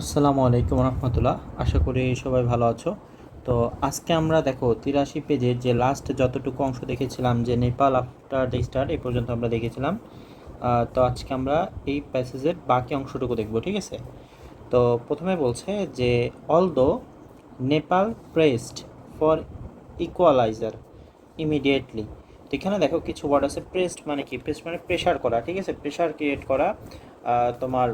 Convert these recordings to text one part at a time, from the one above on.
আসসালামু আলাইকুম রহমতুল্লাহ। আশা করি সবাই ভালো আছো। তো আজকে আমরা দেখো তিরাশি পেজের যে লাস্ট যতটুকু অংশ দেখেছিলাম যে নেপাল আফটার দ্য স্টার এই পর্যন্ত আমরা দেখেছিলাম। তো আজকে আমরা এই প্যাসেজের বাকি অংশটুকু দেখব, ঠিক আছে? তো প্রথমে বলছে যে although Nepal pressed for equaliser immediately তো এখানে দেখো কিছু ওয়ার্ড আছে প্রেসড মানে কি? প্রেসড মানে প্রেশার করা, ঠিক আছে? প্রেশার ক্রিয়েট করা তোমার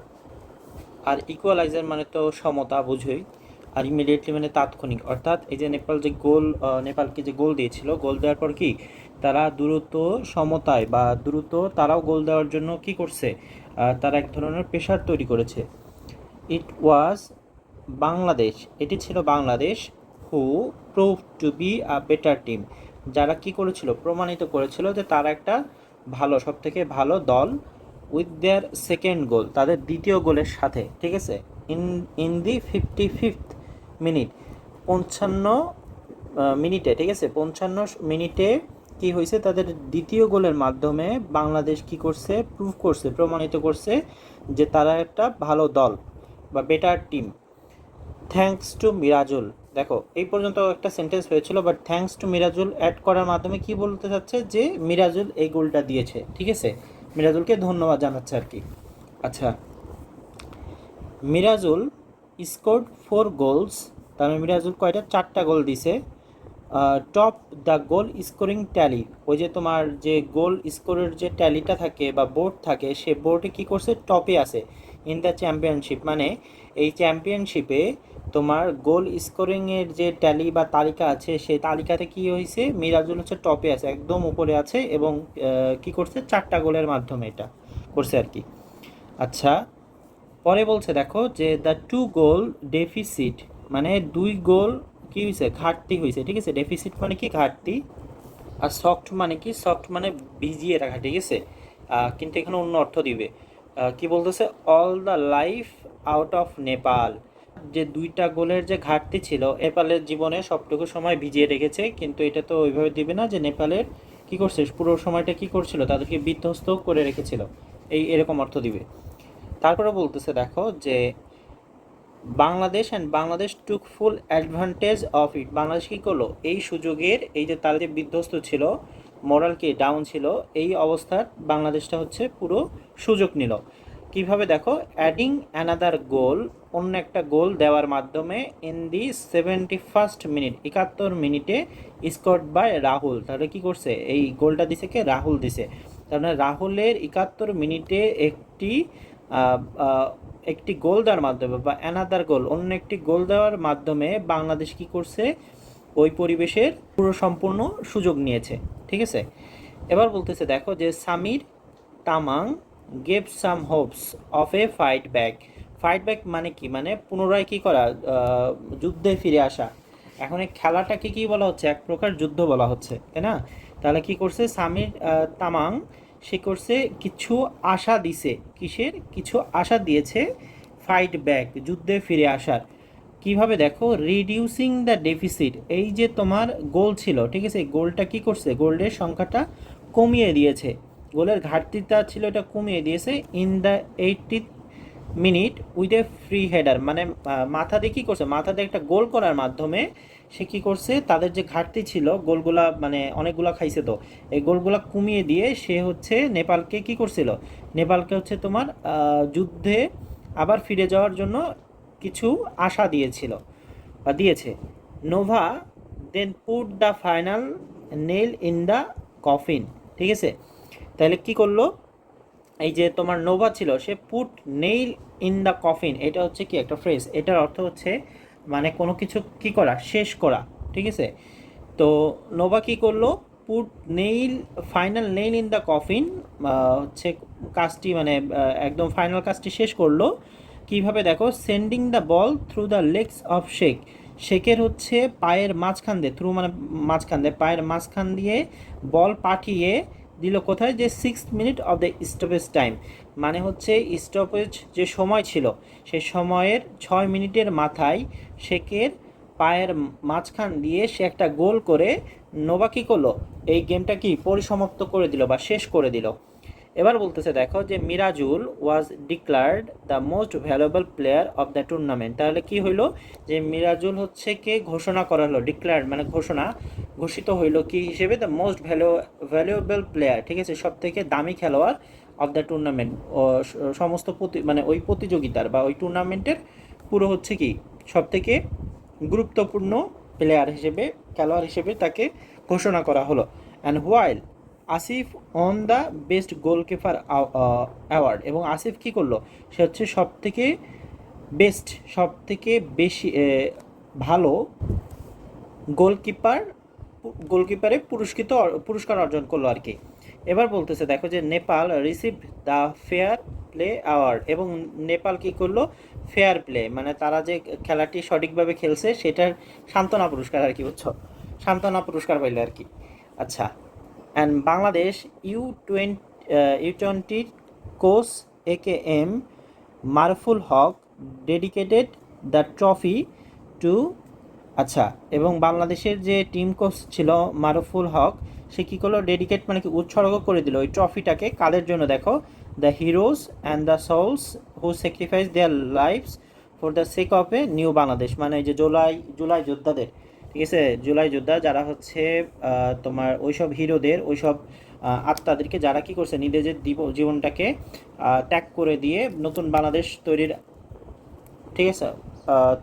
আর ইকুয়ালাইজার মানে তো সমতা বুঝোই। আর ইমিডিয়েটলি মানে তাৎক্ষণিক। অর্থাৎ এই যে নেপাল যে গোল নেপালকে যে গোল দিয়েছিল, গোল দেওয়ার পর কি? তারা দ্রুত সমতায় বা দ্রুত তারাও গোল দেওয়ার জন্য কি করছে? তারা এক ধরনের প্রেশার তৈরি করেছে। ইট ওয়াজ বাংলাদেশ, এটি ছিল Bangladesh who prove to be a better team যারা কি করেছিল? প্রমাণিত করেছিল যে তারা একটা ভালো সব থেকে ভালো দল। উইথ দেয়ার সেকেন্ড গোল তাদের দ্বিতীয় গোলের সাথে, ঠিক আছে? In in the fifty fifth minute পঞ্চান্ন মিনিটে ঠিক আছে? পঞ্চান্ন মিনিটে কি হয়েছে? তাদের দ্বিতীয় গোলের মাধ্যমে বাংলাদেশ কি করছে? প্রুভ করছে, প্রমাণিত করছে যে তারা একটা ভালো দল বা better team thanks to Mirajul. দেখো, এই পর্যন্ত একটা সেন্টেন্স হয়েছিল but thanks to Mirajul add করার মাধ্যমে কি বলতে চাচ্ছে? যে মিরাজুল এই গোলটা দিয়েছে, ঠিক আছে? মিরাজুলকে ধন্যবাদ জানাচ্ছে আর কি। আচ্ছা মিরাজুল স্কোর্ড ফোর গোলস তার মানে মিরাজুল কয়টা? চারটা গোল দিছে। Top the goal scoring tally ওই যে তোমার যে গোল স্কোরের যে ট্যালিটা থাকে বা বোর্ড থাকে, সে বোর্ডে কি করছে? টপে আছে। ইন দ্য চ্যাম্পিয়নশিপ মানে এই চ্যাম্পিয়নশিপে তোমার গোল স্কোরিংয়ের যে ট্যালি বা তালিকা আছে, সেই তালিকাতে কি হয়েছে মিরাজুল হচ্ছে টপে আছে, একদম উপরে আছে এবং কি করছে? চারটা গোলের মাধ্যমে এটা করছে আর কি। আচ্ছা পরে বলছে দেখো যে দ্য টু গোল ডেফিসিট মানে দুই গোল কি হয়েছে ঘাটতি হয়েছে ঠিক আছে? ডেফিসিট মানে কি? ঘাটতি। আর সফট মানে কি? সফট মানে ভিজিয়ে রাখা, ঠিক আছে? কিন্তু এখানে অন্য অর্থ দিবে। কি বলতেছে? All the life out of Nepal যে দুইটা গোলের যে ঘাটতি ছিল, নেপালের জীবনে সবটুকু সময় ভিজিয়ে রেখেছে, কিন্তু এটা তো ওইভাবে দিবে না যে নেপালের কি করছে, পুরো সময়টা কি করছিল, তাদেরকে বিধ্বস্ত করে রেখেছিল। এই এরকম অর্থ দিবে। তারপরে বলতেছে, দেখো যে Bangladesh and Bangladesh took full advantage of it Bangladesh কী করল? এই সুযোগের, এই যে তারা যে বিধ্বস্ত ছিল মোরাল কি ডাউন ছিল, এই অবস্থার বাংলাদেশটা হচ্ছে পুরো সুযোগ নিল। কীভাবে দেখো অ্যাডিং অ্যানাদার গোল অন্য একটা গোল দেওয়ার মাধ্যমে in the seventy first minute একাত্তর মিনিটে স্কট বাই রাহুল। তাহলে কি করছে? এই গোলটা দিছে কে? রাহুল দিছে। তার মানে রাহুলের একাত্তর মিনিটে একটি একটি গোল দেওয়ার মাধ্যমে বা অ্যানাদার গোল অন্য একটি গোল দেওয়ার মাধ্যমে বাংলাদেশ কি করছে? ওই পরিবেশের পুরো সম্পূর্ণ সুযোগ নিয়েছে। ঠিক আছে? এবার বলতেছে, দেখো যে Samir Tamang gave some hopes of a fight back fight back মানে কি? মানে পুনরায় কি করা? যুদ্ধে ফিরে আসা। এখন এই খেলাটাকে কি বলা হচ্ছে? এক প্রকার যুদ্ধ বলা হচ্ছে, তাই না? তাহলে কি করছে? সামির তামাং, সে করছে কিছু আশা দিছে। কিসের? কিছু আশা দিয়েছে ফাইট ব্যাক যুদ্ধে ফিরে আসার। কীভাবে দেখো? রিডিউসিং দ্য ডেফিসিট এই যে তোমার গোল ছিল, ঠিক আছে? গোলটা কি করছে? গোল্ডের সংখ্যাটা কমিয়ে দিয়েছে। গোলের ঘাটতিটা ছিল এটা কমিয়ে দিয়েছে in the eighty minute with a free header মানে মাথা দিয়ে কী করছে? মাথা দিয়ে একটা গোল করার মাধ্যমে সে কী করছে? তাদের যে ঘাটতি ছিল, গোলগুলা মানে অনেকগুলা খাইছে তো, এই গোলগুলা কমিয়ে দিয়ে সে হচ্ছে নেপালকে কি করছিল? নেপালকে হচ্ছে তোমার যুদ্ধে আবার ফিরে যাওয়ার জন্য কিছু আশা দিয়েছিল, বা দিয়েছে। Nova then put the final nail in the coffin ঠিক আছে? তাহলে কি করল? এই যে তোমার নোভা ছিল, সে put nail in the coffin এটা হচ্ছে কি একটা ফ্রেজ এটার অর্থ হচ্ছে মানে কোনো কিছু কি করা, শেষ করা, ঠিক আছে? তো নোভা কি করল? Put nail final nail in the coffin হচ্ছে কাজটি মানে একদম ফাইনাল কাজটি শেষ করল। কীভাবে দেখো? Sending the ball through the legs of Sheikh শেকের হচ্ছে পায়ের মাঝখান দিয়ে থ্রু মানে মাঝখান দিয়ে, পায়ের মাঝখান দিয়ে বল পাঠিয়ে দিল কোথায়? যে six minute of the stoppage time মানে হচ্ছে স্টপেজ যে সময় ছিল, সে সময়ের ছয় মিনিটের মাথায় শেকের পায়ের মাঝখান দিয়ে সে একটা গোল করে নোবাকি কী করল। এই গেমটা কি পরিসমাপ্ত করে দিল বা শেষ করে দিল? এবার বলতেছে, দেখো যে Mirajul was declared the most valuable player of the tournament তাহলে কি হইল? যে মিরাজুল হচ্ছে কে ঘোষণা করা হলো? ডিক্লার্ড মানে ঘোষণা ঘোষিত হইল কি হিসেবে? The most value valuable player ঠিক আছে? সব থেকে দামি খেলোয়াড় অফ দ্য টুর্নামেন্ট সমস্ত প্রতি মানে ওই প্রতিযোগিতার বা ওই টুর্নামেন্টের পুরো হচ্ছে কি? সব থেকে গুরুত্বপূর্ণ প্লেয়ার হিসেবে, খেলোয়াড় হিসেবে তাকে ঘোষণা করা হলো। And while Asif won the best goalkeeper award এবং আসিফ কি করল? সে হচ্ছে সব থেকে বেস্ট সব থেকে বেশি ভালো গোলকিপার গোলকিপারে পুরস্কৃত, পুরস্কার অর্জন করল আর কি। এবার বলতেছে, দেখো যে Nepal receive the fair play award এবং নেপাল কি করল? ফেয়ার প্লে মানে তারা যে খেলাটি সঠিকভাবে খেলছে, সেটার সান্ত্বনা পুরস্কার আর কি, বুঝছ? সান্ত্বনা পুরস্কার পাইলো আর কি। আচ্ছা and Bangladesh U twenty U twenty coach A K M Maruful Haque dedicated the trophy to আচ্ছা এবং বাংলাদেশের যে টিম কোচ ছিল মারুফুল হক সে কী করল? ডেডিকেট মানে কি উৎসর্গ করে দিল। ওই ট্রফিটাকে কাদের জন্য? দেখো the heroes and the souls who sacrifice their lives for the sake of a new Bangladesh মানে যে জুলাই জুলাই যোদ্ধাদের। ঠিক আছে? জুলাই যোদ্ধা যারা হচ্ছে তোমার ওইসব হিরোদের, ওইসব আত্মাদেরকে যারা কি করছে, নিজেদের জীবনটাকে ত্যাগ করে দিয়ে নতুন বাংলাদেশ তৈরির, ঠিক আছে?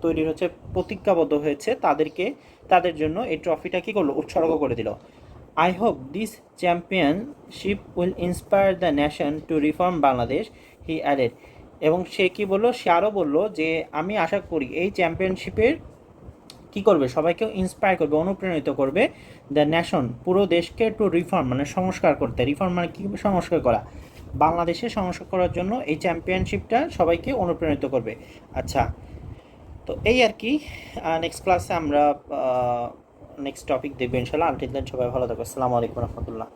তৈরির হচ্ছে প্রতিজ্ঞাবদ্ধ হয়েছে তাদেরকে, তাদের জন্য এই ট্রফিটা কি করল? উৎসর্গ করে দিল। I hope this championship will inspire the nation to reform Bangladesh he added এবং সে কি বলল? সে আরও বলল যে, আমি আশা করি এই চ্যাম্পিয়নশিপের কি করবে? সবাইকে ইন্সপায়ার করবে, অনুপ্রাণিত করবে দ্য ন্যাশন পুরো দেশকে টু রিফর্ম মানে সংস্কার করতে। রিফর্ম মানে কী সংস্কার করা? বাংলাদেশে সংস্কার করার জন্য এই চ্যাম্পিয়নশিপটা সবাইকে অনুপ্রাণিত করবে। আচ্ছা তো এই আর কি। নেক্সট ক্লাসে আমরা নেক্সট টপিক দেখব ইনশাল্লাহ আলটিল দেন সবাই ভালো থাকবে আসসালামু আলাইকুম রহমতুল্লাহ।